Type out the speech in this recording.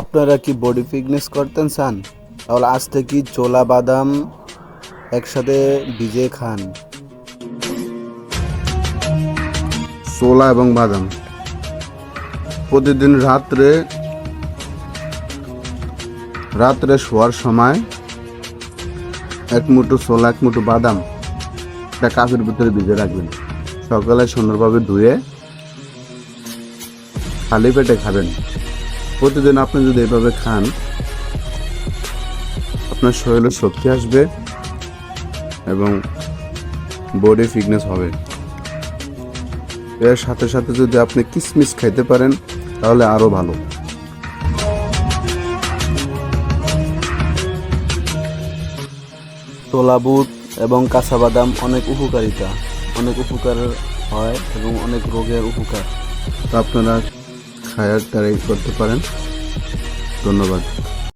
আপনারা কি body fitness করতেন চান তাহলে আজ থেকে চোলা বাদাম একসাথে ভিজে খান। ছোলা এবং বাদাম। প্রতিদিন রাত্রে রাত্রে শোয়ার সময় এক মুঠো ছোলা, এক মুঠো বাদাম একটা কাপের ভিতরে ভিজে রাখবেন। সকালে সুন্দরভাবে ধুয়ে খালি পেটে খাবেন। প্রতিদিন আপনি যদি এভাবে খান আপনার শরীরে শক্তি আসবে এবং বডি ফিটনেস হবে। এর সাথে সাথে যদি আপনি কিসমিস খাইতে পারেন তাহলে আরও ভালো। ছোলা বুট এবং কাঁচা বাদাম অনেক উপকারিতা। অনেক উপকার হয় এবং অনেক রোগের উপকার। আপনারা খায়ার তারা করতে পারেন। ধন্যবাদ।